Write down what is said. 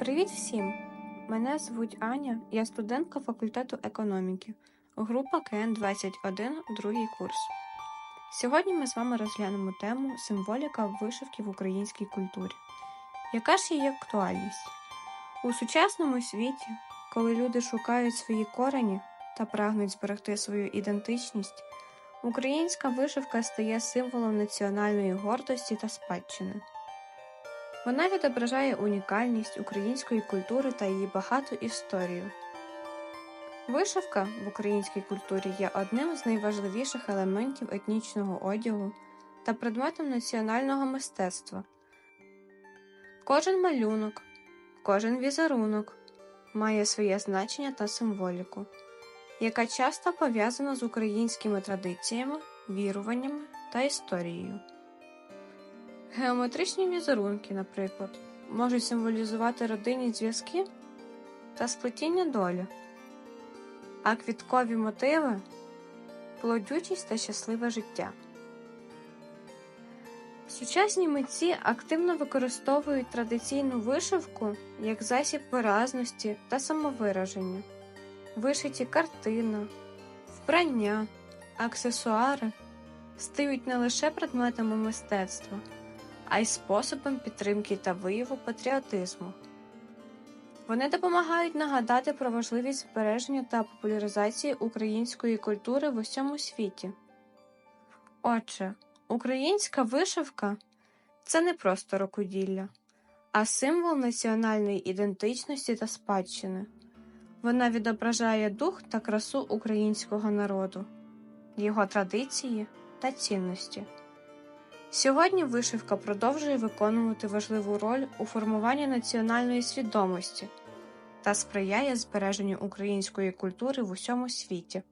Привіт всім! Мене звуть Аня, я студентка факультету економіки, група КН 21, другий курс. Сьогодні ми з вами розглянемо тему символіка вишивки в українській культурі. Яка ж її актуальність? У сучасному світі, коли люди шукають свої корені та прагнуть зберегти свою ідентичність, українська вишивка стає символом національної гордості та спадщини. Вона відображає унікальність української культури та її багату історію. Вишивка в українській культурі є одним з найважливіших елементів етнічного одягу та предметом національного мистецтва. Кожен малюнок, кожен візерунок має своє значення та символіку, яка часто пов'язана з українськими традиціями, віруваннями та історією. Геометричні візерунки, наприклад, можуть символізувати родинні зв'язки та сплетіння долі, а квіткові мотиви плодючість та щасливе життя. Сучасні митці активно використовують традиційну вишивку як засіб виразності та самовираження, вишиті картина, вбрання, аксесуари стають не лише предметами мистецтва а й способом підтримки та вияву патріотизму. Вони допомагають нагадати про важливість збереження та популяризації української культури в усьому світі. Отже, українська вишивка це не просто рукоділля, а символ національної ідентичності та спадщини. Вона відображає дух та красу українського народу, його традиції та цінності. Сьогодні вишивка продовжує виконувати важливу роль у формуванні національної свідомості та сприяє збереженню української культури в усьому світі.